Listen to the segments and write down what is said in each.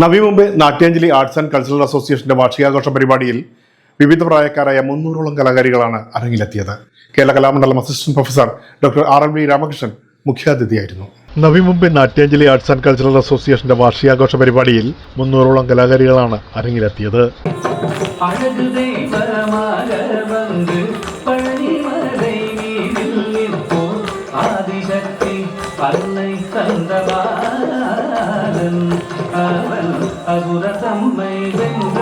Navi Mumbai Natyanjali arts and cultural അസോസിയേഷന്റെ വാർഷികാഘോഷ പരിപാടിയിൽ വിവിധ പ്രായക്കാരായ മുന്നൂറോളം കലാകാരികളാണ് അരങ്ങിലെത്തിയത്. Kerala Kalamandalam assistant professor doctor R L V Ramakrishnan മുഖ്യാതിഥിയായിരുന്നു. Navi Mumbai Natyanjali arts and cultural അസോസിയേഷന്റെ വാർഷികാഘോഷ പരിപാടിയിൽ മുന്നൂറോളം കലാകാരികളാണ് അരങ്ങിലെത്തിയത്. நடத்தி பன்னை தந்தவாரன். அவன் அகுர தம்மை வென்ற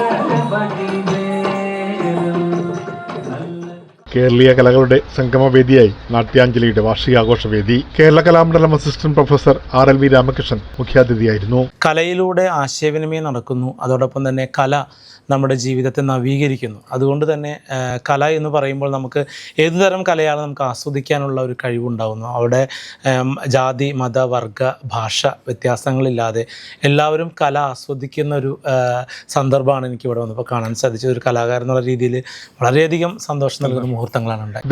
കേരളീയ കലകളുടെ സംഗമവേദിയായി നാട്യാഞ്ജലിയുടെ വാർഷികാഘോഷ വേദി Kerala Kalamandalam assistant professor R L V Ramakrishnan മുഖ്യാതിഥിയായിരുന്നു. കലയിലൂടെ ആശയവിനിമയം നടക്കുന്നു. അതോടൊപ്പം തന്നെ കല നമ്മുടെ ജീവിതത്തെ നവീകരിക്കുന്നു. അതുകൊണ്ട് തന്നെ കല എന്ന് പറയുമ്പോൾ നമുക്ക് ഏതുതരം കലയാണ് നമുക്ക് ആസ്വദിക്കാനുള്ള ഒരു കഴിവുണ്ടാകുന്നു അവിടെ ജാതി മത വർഗ ഭാഷ വ്യത്യാസങ്ങളില്ലാതെ എല്ലാവരും കല ആസ്വദിക്കുന്ന ഒരു സന്ദർഭമാണ് എനിക്ക് ഇവിടെ വന്നപ്പോൾ കാണാൻ സാധിച്ചത്. ഒരു കലാകാരൻ എന്നുള്ള രീതിയിൽ വളരെയധികം സന്തോഷം നൽകുന്ന മുഹൂർത്തങ്ങളാണ് ഉണ്ടായത്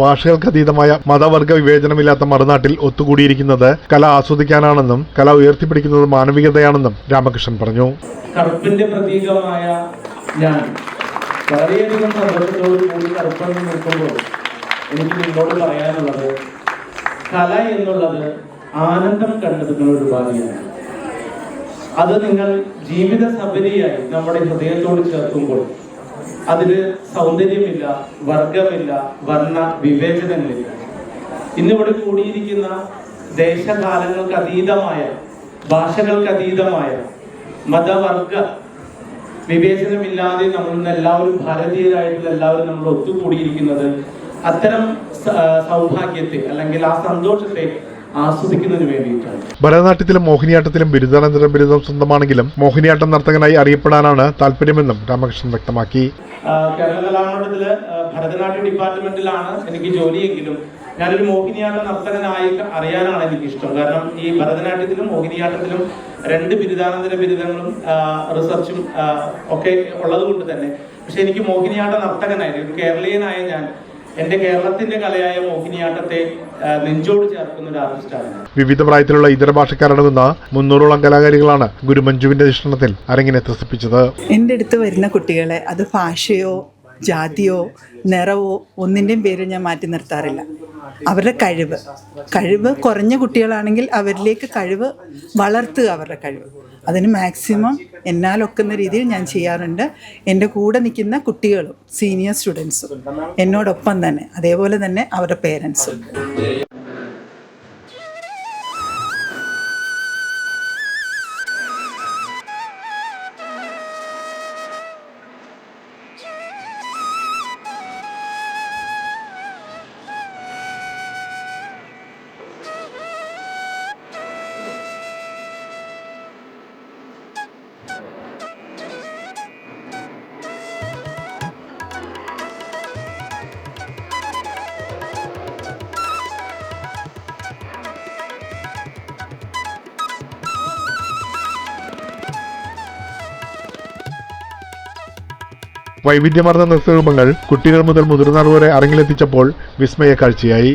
ഭാഷകൾക്ക് അതീതമായ മതവർഗ വിവേചനമില്ലാത്ത മറുനാട്ടിൽ ഒത്തുകൂടിയിരിക്കുന്നത് കല ആസ്വദിക്കാനാണെന്നും കല ഉയർത്തിപ്പിടിക്കുന്നത് മാനവികതയാണെന്നും രാമകൃഷ്ണൻ പറഞ്ഞു. കറുപ്പിന്റെ പ്രതീകമായ ഞാൻ വളരെയധികം സന്തോഷത്തോടു കൂടി കറുപ്പണിൽ നിൽക്കുമ്പോൾ എനിക്ക് നിങ്ങളോട് പറയാനുള്ളത് കല എന്നുള്ളത് ആനന്ദം കണ്ടെത്തുന്ന ഒരു ഉപാധിയാണ്. അത് നിങ്ങൾ ജീവിത സബരിയായി നമ്മുടെ ഹൃദയത്തോട് ചേർക്കുമ്പോൾ അതിന് സൗന്ദര്യമില്ല വർഗമില്ല വർണ വിവേചനങ്ങളില്ല ഇന്നിവിടെ കൂടിയിരിക്കുന്ന ദേശകാലങ്ങൾക്ക് അതീതമായ ഭാഷകൾക്ക് അതീതമായ മതവർഗ വിവേചനമില്ലാതെ നമ്മൾ ഇന്ന് എല്ലാവരും ഭാരതീയരായിട്ടുള്ള എല്ലാവരും നമ്മൾ ഒത്തുകൂടിയിരിക്കുന്നത് അത്തരം സൗഭാഗ്യത്തെ അല്ലെങ്കിൽ ആ സന്തോഷത്തെ ആസ്വദിക്കുന്നതിന് വേണ്ടിയിട്ടാണ്. ഭരതനാട്യത്തിലും മോഹിനിയാട്ടത്തിലും ബിരുദാനന്തര ബിരുദം സ്വന്തമാണെങ്കിലും മോഹിനിയാട്ടം നർത്തകനായി അറിയപ്പെടാനാണ് താല്പര്യമെന്നും രാമകൃഷ്ണൻ വ്യക്തമാക്കി. കേരളത്തിൽ ഭരതനാട്യ ഡിപ്പാർട്ട്മെന്റിലാണ് എനിക്ക് ജോലിയെങ്കിലും. ഞാനൊരു മോഹിനിയാട്ട നർത്തകനായി അറിയാനാണ് എനിക്ക് ഇഷ്ടം കാരണം ഈ ഭരതനാട്യത്തിലും മോഹിനിയാട്ടത്തിലും രണ്ട് ബിരുദാനന്തര ബിരുദങ്ങളും റിസർച്ചും ഒക്കെ ഉള്ളത് കൊണ്ട് തന്നെ. പക്ഷെ എനിക്ക് മോഹിനിയാട്ട നർത്തകനായി ഒരു കേരളീയനായ ഞാൻ എന്റെ കേരളത്തിന്റെ കലയായ മോഹിനിയാട്ടത്തെ നെഞ്ചോട് ചേർക്കുന്ന ഒരു ആർട്ടിസ്റ്റാണ് വിവിധ പ്രായത്തിലുള്ള ഇതര ഭാഷക്കാരടങ്ങുന്ന മുന്നൂറോളം കലാകാരികളാണ് ഗുരുമഞ്ജുവിന്റെ അധിഷ്ഠാനത്തിൽ അരങ്ങിനെ ത്രസിപ്പിച്ചത്. എന്റെ അടുത്ത് വരുന്ന കുട്ടികളെ അത് ഭാഷയോ ജാതിയോ നിറവോ ഒന്നിന്റെയും പേര് ഞാൻ മാറ്റി നിർത്താറില്ല. അവരുടെ കഴിവ്. കഴിവ് കുറഞ്ഞ കുട്ടികളാണെങ്കിൽ അവരിലേക്ക് കഴിവ് വളർത്തുക അവരുടെ കഴിവ്. അതിന് മാക്സിമം എന്നാലൊക്കുന്ന രീതിയിൽ ഞാൻ ചെയ്യാറുണ്ട്. എന്റെ കൂടെ നിൽക്കുന്ന കുട്ടികളും സീനിയർ സ്റ്റുഡൻസും എന്നോടൊപ്പം തന്നെ അതേപോലെ തന്നെ അവരുടെ പേരൻസും വൈവിധ്യമാർന്ന നൃത്തരൂപങ്ങൾ കുട്ടികൾ മുതൽ മുതിർന്നവർ വരെ അരങ്ങിലെത്തിച്ചപ്പോൾ വിസ്മയ കാഴ്ചയായി.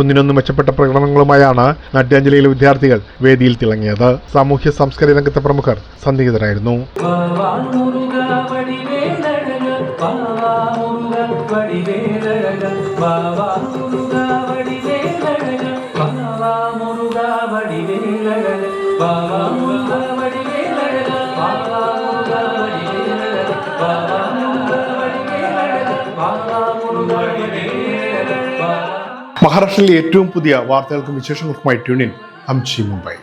ഒന്നിനൊന്ന് മെച്ചപ്പെട്ട പ്രകടനങ്ങളുമായാണ് നാട്യാഞ്ജലിയിലെ വിദ്യാർത്ഥികൾ വേദിയിൽ തിളങ്ങിയത്. സാമൂഹ്യ സാംസ്കാരിക രംഗത്തെ പ്രമുഖർ സന്നിഹിതരായിരുന്നു. വേളഴ വാവാ മുരുകാ വടിവേ ലഴഴ വാവാ മുരുകാ വടിവേ ലഴഴ വാവാ മുരുകാ വടിവേ ലഴഴ വാവാ മുരുകാ മഹാരാഷ്ട്രയിലെ ഏറ്റവും പുതിയ വാർത്തകൾക്കും വിശേഷങ്ങൾക്കുമായി ട്യൂണിൻ അംചി മുംബൈ